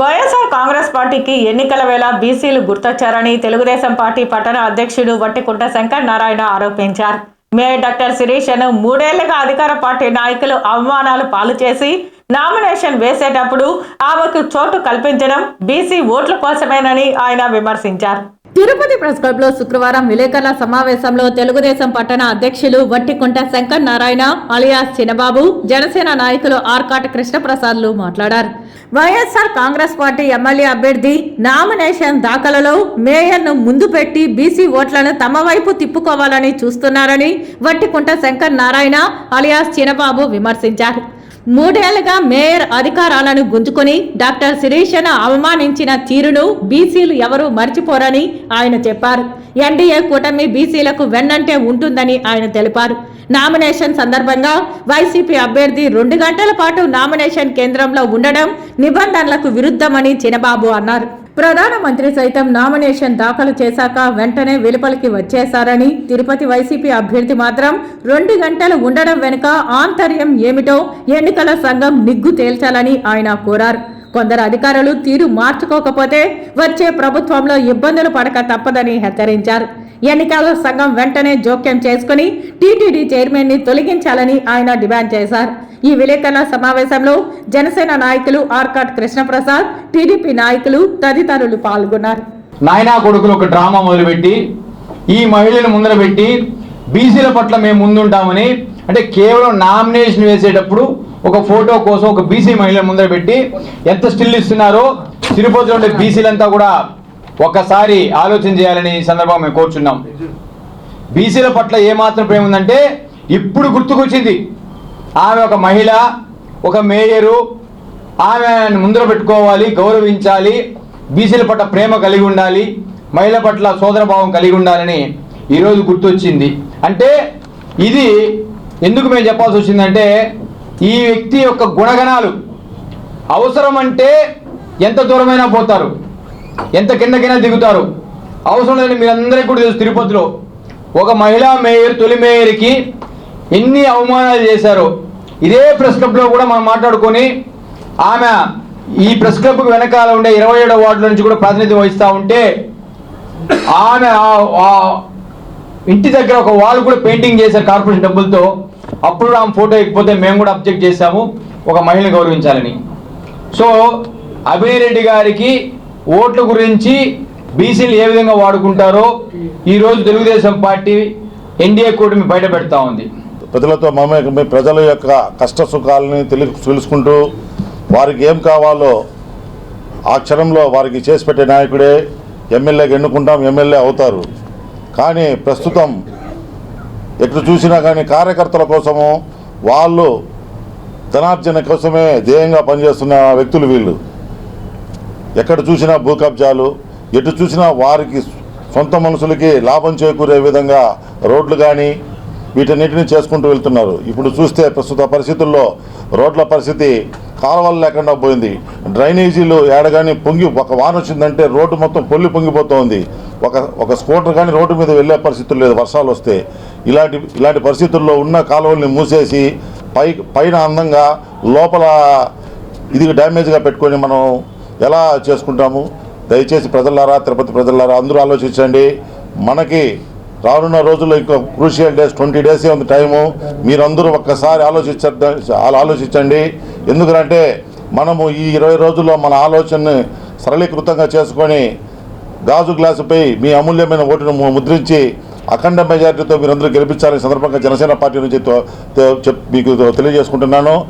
వైఎస్ఆర్ కాంగ్రెస్ పార్టీకి ఎన్నికల వేళ బీసీలు గుర్తొచ్చారని తెలుగుదేశం పార్టీ పట్టణ అధ్యక్షుడు వట్టికుంట శంకర్ నారాయణ ఆరోపించారు. మేయర్ డాక్టర్ శిరీషను మూడేళ్ళుగా అధికార పార్టీ నాయకులు అవమానాలు పాలు చేసి నామినేషన్ వేసేటప్పుడు ఆమెకు చోటు కల్పించడం బీసీ ఓట్ల కోసమేనని ఆయన విమర్శించారు. తిరుపతి ప్రెస్ క్లబ్లో శుక్రవారం విలేకరుల సమావేశంలో తెలుగుదేశం పట్టణ అధ్యక్షులు వట్టికుంట శంకర్ నారాయణ అలియాస్ చిన్నబాబు జనసేన నాయకులు ఆర్కాట్ కృష్ణప్రసాద్లు మాట్లాడారు. వైఎస్ఆర్ కాంగ్రెస్ పార్టీ ఎమ్మెల్యే అభ్యర్థి నామినేషన్ దాఖలలో మేయర్ను ముందు పెట్టి బీసీ ఓట్లను తమ వైపు తిప్పుకోవాలని చూస్తున్నారని వట్టికుంట శంకర్ నారాయణ అలియాస్ చిన్నబాబు విమర్శించారు. మూడేళ్ళుగా మేయర్ అధికారాలను గుంజుకొని డాక్టర్ శిరీషను అవమానించిన తీరును బీసీలు ఎవరూ మర్చిపోరని ఆయన చెప్పారు. ఎన్డీఏ కూటమి బీసీలకు వెన్నంటే ఉంటుందని ఆయన తెలిపారు. నామినేషన్ సందర్భంగా వైసీపీ అభ్యర్థి రెండు గంటల పాటు నామినేషన్ కేంద్రంలో ఉండడం నిబంధనలకు విరుద్ధమని చినబాబు అన్నారు. ప్రధానమంత్రి సైతం నామినేషన్ దాఖలు చేశాక వెంటనే వెలుపలికి వచ్చేశారని తిరుపతి వైసీపీ అభ్యర్థి మాత్రం రెండు గంటలు ఉండడం వెనుక ఆంతర్యం ఏమిటో ఎన్నికల సంఘం నిగ్గు తేల్చాలని ఆయన కోరారు. కొందరు అధికారులు తీరు మార్చుకోకపోతే వచ్చే ప్రభుత్వంలో ఇబ్బందులు పడక తప్పదని హెచ్చరించారు. ఎన్నికల సంఘం వెంటనే జోక్యం చేసుకుని టీటీడీ చైర్మన్ని తొలగించాలని ఆయన డిమాండ్ చేశారు. ఈ విలేకరుల సమావేశంలో జనసేన నాయకులు ఆర్కాట్ కృష్ణప్రసాద్ టీడీపీ నాయకులు తదితరులు పాల్గొన్నారు. నాయనా కొడుకులు ఒక డ్రామా మొదలుపెట్టి ఈ మహిళను ముందర పెట్టి బీసీల పట్ల మేము ముందుంటామని అంటే కేవలం నామినేషన్ వేసేటప్పుడు ఒక ఫోటో కోసం ఒక బీసీ మహిళ ముందర పెట్టి ఎంత స్టిల్ ఇస్తున్నారో తిరుపతిలో ఉండే బీసీలంతా కూడా ఒక్కసారి ఆలోచన చేయాలని ఈ సందర్భంగా మేము కోరుచున్నాం. బీసీల పట్ల ఏమాత్రం ప్రేమ ఉందంటే ఇప్పుడు గుర్తుకొచ్చింది. ఆమె ఒక మహిళ ఒక మేయరు ఆమె ముందర పెట్టుకోవాలి గౌరవించాలి బీసీల పట్ల ప్రేమ కలిగి ఉండాలి మహిళ పట్ల సోదరభావం కలిగి ఉండాలని ఈరోజు గుర్తొచ్చింది. అంటే ఇది ఎందుకు మేము చెప్పాల్సి వచ్చిందంటే ఈ వ్యక్తి యొక్క గుణగణాలు. అవసరం అంటే ఎంత దూరమైనా పోతారు ఎంత కిందకైనా దిగుతారు. అవసరం లేని మీరందరికీ కూడా తెలుసు తిరుపతిలో. ఒక మహిళా మేయర్ తొలి మేయర్కి ఎన్ని అవమానాలు చేశారో. ఇదే ప్రెస్ క్లబ్లో కూడా మనం మాట్లాడుకొని ఆమె ఈ ప్రెస్ క్లబ్కి వెనకాల ఉండే ఇరవై ఏడో వార్డుల నుంచి కూడా ప్రాతినిధ్యం వహిస్తూ ఉంటే ఆమె ఇంటి దగ్గర ఒక వాల్ కూడా పెయింటింగ్ చేశారు కార్పొరేషన్ డబ్బులతో. అప్పుడు ఆమె ఫోటో ఇకపోతే మేము కూడా అబ్జెక్ట్ చేశాము ఒక మహిళను గౌరవించాలని. సో అభిరెడ్డి గారికి ఓట్ల గురించి బీసీలు ఏ విధంగా వాడుకుంటారో ఈరోజు తెలుగుదేశం పార్టీ ఎన్డీఏ కూటమి బయట పెడతా ఉంది. ప్రజలతో మమేకమై ప్రజల యొక్క కష్ట సుఖాలని తెలి తెలుసుకుంటూ వారికి ఏం కావాలో ఆ క్షణంలో వారికి చేసి పెట్టే నాయకుడే ఎమ్మెల్యేకి ఎన్నుకుంటాం ఎమ్మెల్యే అవుతారు. కానీ ప్రస్తుతం ఎక్కడ చూసినా కానీ కార్యకర్తల కోసము వాళ్ళు ధనార్జన కోసమే ధ్యేయంగా పనిచేస్తున్న వ్యక్తులు వీళ్ళు. ఎక్కడ చూసినా భూ కబ్జాలు ఎటు చూసినా వారికి సొంత మనుషులకి లాభం చేకూరే విధంగా రోడ్లు కానీ వీటన్నిటిని చేసుకుంటూ వెళ్తున్నారు. ఇప్పుడు చూస్తే ప్రస్తుత పరిస్థితుల్లో రోడ్ల పరిస్థితి కాలువలు లేకుండా పోయింది. డ్రైనేజీలు ఏడగాని పొంగి ఒక వాన వచ్చిందంటే రోడ్డు మొత్తం పొల్లి పొంగిపోతోంది. ఒక ఒక స్కూటర్ కానీ రోడ్డు మీద వెళ్ళే పరిస్థితులు లేదు వర్షాలు వస్తే. ఇలాంటి ఇలాంటి పరిస్థితుల్లో ఉన్న కాలువల్ని మూసేసి పై పైన అందంగా లోపల ఇది డ్యామేజ్గా పెట్టుకొని మనం ఎలా చేసుకుంటాము? దయచేసి ప్రజలారా తిరుపతి ప్రజలారా అందరూ ఆలోచించండి. మనకి రానున్న రోజుల్లో ఇంకా క్రూషియల్ డేస్ ట్వంటీ డేసే ఉంది టైము? మీరందరూ ఒక్కసారి ఆలోచించ ఆలోచించండి. ఎందుకంటే మనము ఈ ఇరవై రోజుల్లో మన ఆలోచనని సరళీకృతంగా చేసుకొని గాజు గ్లాసుపై మీ అమూల్యమైన ఓటును ముద్రించి అఖండ మెజార్టీతో మీరందరూ గెలిపించాలని సందర్భంగా జనసేన పార్టీ నుంచి తో- చెప్- మీకు తెలియజేసుకుంటున్నాను.